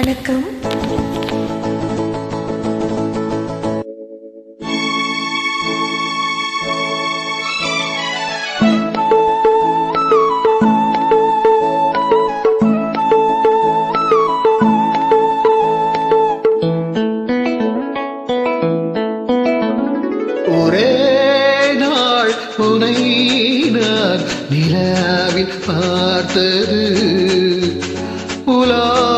வணக்கம். ஒரே நாள் உனை நான் நிலாவில் பார்த்தது. உலா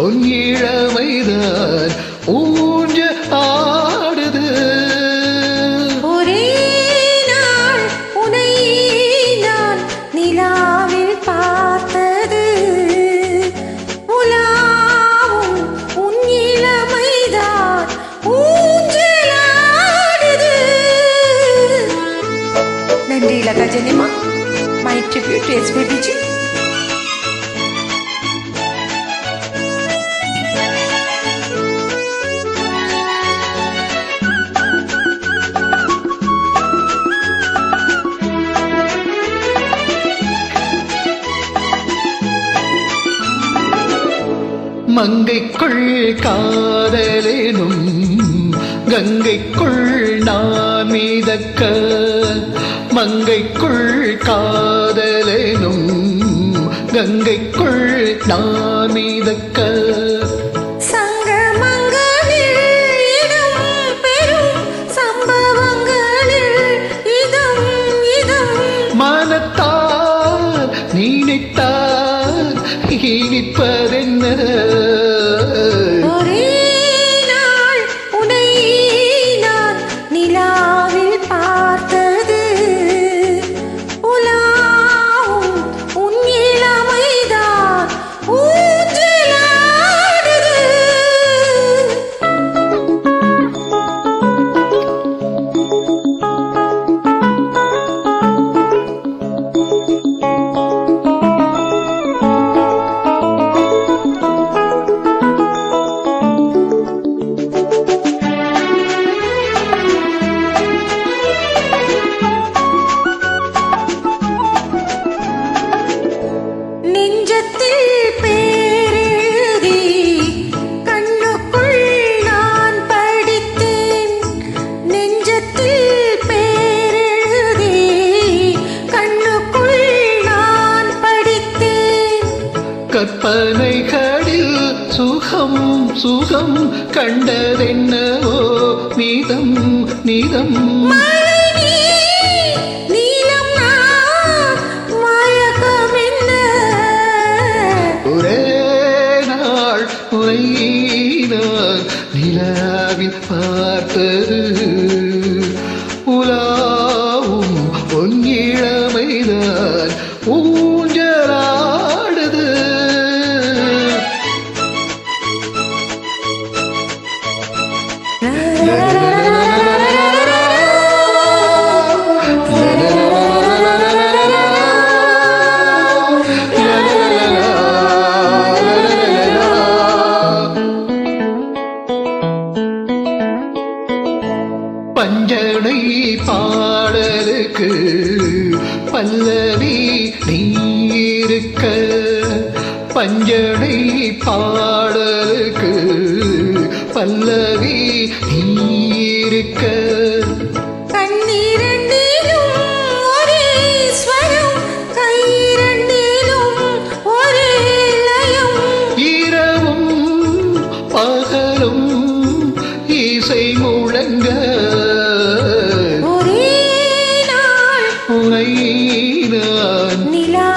பொன்னிழமைதான் ஊஞ்ச ஆடுது. ஒரே நாள் உனை நான் நிலாவில் பார்த்தது. உலாவும் உன் இளமைதான் ஊஞ்சலாடுது நன்றி லதா ஜெனிமா. மை tribute to எஸ்பிபிஜி மங்கைக்குள் காதலேனும் கங்கைக்குள் நான் மீதக்க மங்கைக்குள் காதலேனும் கங்கைக்குள் நான் மீதக்க. சங்கமங்களில் இடம் கற்பனைகளில் சுகம் சுகம் கண்டதென்னவோ? நீதம் நீதம்? ஒரே நாள் உனை நான் நிலாவில் பார்த்தது. பஞ்சனை பாடலுக்கு பல்லவி நீ இருக்க பஞ்சனை பாடலுக்கு பல்லவி நீ இருக்க கண்ணிரண்டிலும் ஒரே ஸ்வரம், கையிரண்டிலும் ஒரே லயம். இரவும் பகலும் இசை முழங்க ஒரே நாள் உனை நான் நிலா